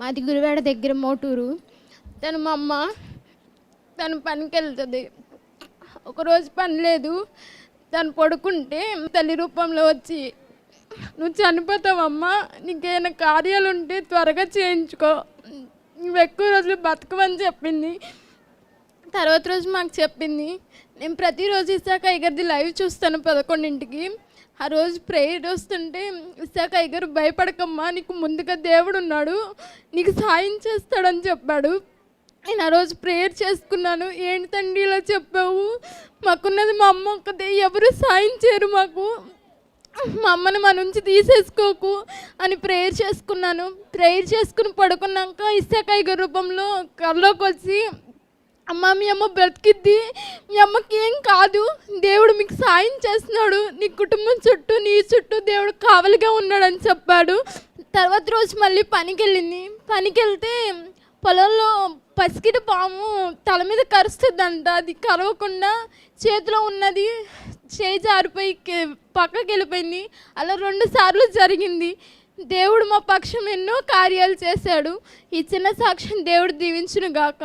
మాది గురువాడ దగ్గర మోటూరు. తను మా అమ్మ తను పనికి వెళ్తుంది ఒకరోజు పని లేదు. తను పడుకుంటే తల్లి రూపంలో వచ్చి నువ్వు చనిపోతావమ్మా నీకేమైనా కార్యాలు ఉంటే త్వరగా చేయించుకో. నువ్వు ఎక్కువ రోజులు బతకమని చెప్పింది. తర్వాత రోజు మాకు చెప్పింది నేను ప్రతిరోజు ఇసాక అయ్యగారిది లైవ్ చూస్తాను పదకొండింటికి. ఆ రోజు ప్రేయర్ వస్తుంటే విశాఖ గారు భయపడకమ్మా నీకు ముందుగా దేవుడు ఉన్నాడు నీకు సాయం చేస్తాడని చెప్పాడు. నేను ఆ రోజు ప్రేయర్ చేసుకున్నాను. ఏంటి తండ్రి ఇలా చెప్పావు? మాకున్నది మా అమ్మ ఒక్కదే ఎవరు సాయం చేయరు మాకు. మా అమ్మని మా నుంచి తీసేసుకోకు అని ప్రేయర్ చేసుకున్నాను. ప్రేయర్ చేసుకుని పడుకున్నాక ఇసాకాయ రూపంలో కల్లోకి వచ్చి అమ్మ మీ అమ్మ బ్రతికిద్ది. మీ అమ్మకి ఏం కాదు. దేవుడు మీకు సాయం చేస్తున్నాడు. నీ కుటుంబం చుట్టూ నీ చుట్టూ దేవుడు కావలిగా ఉన్నాడని చెప్పాడు. తర్వాత రోజు మళ్ళీ పనికి వెళ్ళింది పనికి వెళ్తే పొలంలో పసికిట పాము తల మీద కరుస్తుందంట. అది కరవకుండా చేతిలో ఉన్నది చేయి జారిపోయి పక్కకి వెళ్ళిపోయింది. అలా రెండు సార్లు జరిగింది. దేవుడు మా పక్షం ఎన్నో కార్యాలు చేశాడు. ఈ చిన్న సాక్ష్యం దేవుడు దీవించును గాక